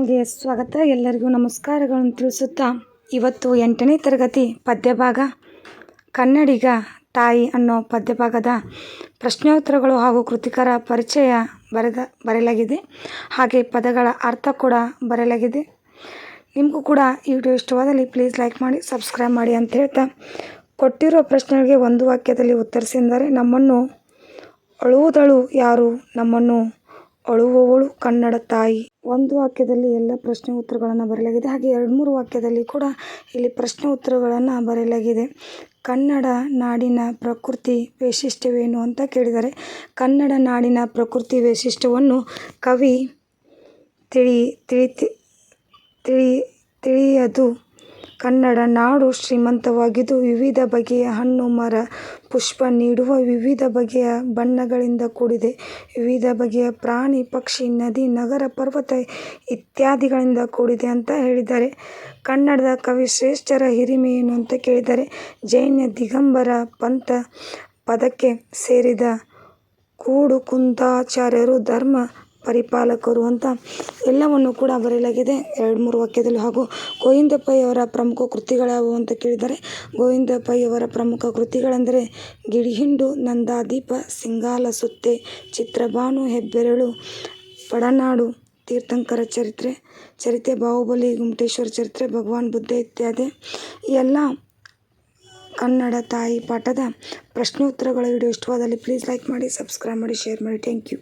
ಚಾನಲ್ಗೆ ಸ್ವಾಗತ. ಎಲ್ಲರಿಗೂ ನಮಸ್ಕಾರಗಳನ್ನು ತಿಳಿಸುತ್ತಾ ಇವತ್ತು ಎಂಟನೇ ತರಗತಿ ಪದ್ಯಭಾಗ, ಕನ್ನಡಿಗ ತಾಯಿ ಅನ್ನೋ ಪದ್ಯಭಾಗದ ಪ್ರಶ್ನೋತ್ತರಗಳು ಹಾಗೂ ಕೃತಿಕರ ಪರಿಚಯ ಬರೆದ, ಬರೆಯಲಾಗಿದೆ. ಹಾಗೆ ಪದಗಳ ಅರ್ಥ ಕೂಡ ಬರೆಯಲಾಗಿದೆ. ನಿಮಗೂ ಕೂಡ ಈ ವಿಡಿಯೋ ಇಷ್ಟವಾದಲ್ಲಿ ಪ್ಲೀಸ್ ಲೈಕ್ ಮಾಡಿ ಸಬ್ಸ್ಕ್ರೈಬ್ ಮಾಡಿ ಅಂತ ಹೇಳ್ತಾ ಕೊಟ್ಟಿರೋ ಪ್ರಶ್ನೆಗಳಿಗೆ ಒಂದು ವಾಕ್ಯದಲ್ಲಿ ಉತ್ತರಿಸಿದರೆ ನಮ್ಮನ್ನು ಅಳುವುದಳು ಯಾರು? ನಮ್ಮನ್ನು ಅಳುವವಳು ಕನ್ನಡ ತಾಯಿ. ಒಂದು ವಾಕ್ಯದಲ್ಲಿ ಎಲ್ಲ ಪ್ರಶ್ನೆ ಉತ್ತರಗಳನ್ನು ಬರೆಯಲಾಗಿದೆ. ಹಾಗೆ ಎರಡು ಮೂರು ವಾಕ್ಯದಲ್ಲಿ ಕೂಡ ಇಲ್ಲಿ ಪ್ರಶ್ನೆ ಉತ್ತರಗಳನ್ನು ಬರೆಯಲಾಗಿದೆ. ಕನ್ನಡ ನಾಡಿನ ಪ್ರಕೃತಿ ವೈಶಿಷ್ಟ್ಯವೇನು ಅಂತ ಕೇಳಿದ್ದಾರೆ ಕನ್ನಡ ನಾಡಿನ ಪ್ರಕೃತಿ ವೈಶಿಷ್ಟ್ಯವನ್ನು ಕವಿ ತಿಳಿ ತಿಳಿತಿ ತಿಳಿ, ತಿಳಿಯದು. ಕನ್ನಡ ನಾಡು ಶ್ರೀಮಂತವಾಗಿದ್ದು ವಿವಿಧ ಬಗೆಯ ಹಣ್ಣು, ಮರ, ಪುಷ್ಪ ನೀಡುವ ವಿವಿಧ ಬಗೆಯ ಬಣ್ಣಗಳಿಂದ ಕೂಡಿದೆ. ವಿವಿಧ ಬಗೆಯ ಪ್ರಾಣಿ, ಪಕ್ಷಿ, ನದಿ, ನಗರ, ಪರ್ವತ ಇತ್ಯಾದಿಗಳಿಂದ ಕೂಡಿದೆ ಅಂತ ಹೇಳಿದ್ದಾರೆ. ಕನ್ನಡದ ಕವಿ ಶ್ರೇಷ್ಠರ ಹಿರಿಮೆ ಏನು ಅಂತ ಕೇಳಿದ್ದಾರೆ ಜೈನ ದಿಗಂಬರ ಪಂಥ ಪದಕ್ಕೆ ಸೇರಿದ ಕೂಡು ಕುಂದಾಚಾರ್ಯರು ಧರ್ಮ ಪರಿಪಾಲಕರು ಅಂತ ಎಲ್ಲವನ್ನು ಕೂಡ ಬರೆಯಲಾಗಿದೆ. ಎರಡು ಮೂರು ವಾಕ್ಯದಲ್ಲಿ ಹಾಗೂ ಗೋವಿಂದ ಪೈ ಅವರ ಪ್ರಮುಖ ಕೃತಿಗಳ್ಯಾವುವು ಅಂತ ಕೇಳಿದರೆ ಗೋವಿಂದ ಪೈ ಅವರ ಪ್ರಮುಖ ಕೃತಿಗಳೆಂದರೆ ಗಿಳಿಹಿಂಡು ನಂದಾದೀಪ, ಸಿಂಗಾಲ ಸುತ್ತೆ ಚಿತ್ರಭಾನು ಹೆಬ್ಬೆರಳು, ಪಡನಾಡು, ತೀರ್ಥಂಕರ ಚರಿತ್ರೆ ಚರಿತ್ರೆ ಬಾಹುಬಲಿ, ಗುಮಟೇಶ್ವರ ಚರಿತ್ರೆ, ಭಗವಾನ್ ಬುದ್ಧ ಇತ್ಯಾದಿ. ಎಲ್ಲ ಕನ್ನಡ ತಾಯಿ ಪಾಠದ ಪ್ರಶ್ನೋತ್ತರಗಳ ವಿಡಿಯೋ ಇಷ್ಟವಾದಲ್ಲಿ ಪ್ಲೀಸ್ ಲೈಕ್ ಮಾಡಿ ಸಬ್ಸ್ಕ್ರೈಬ್ ಮಾಡಿ ಶೇರ್ ಮಾಡಿ. Thank you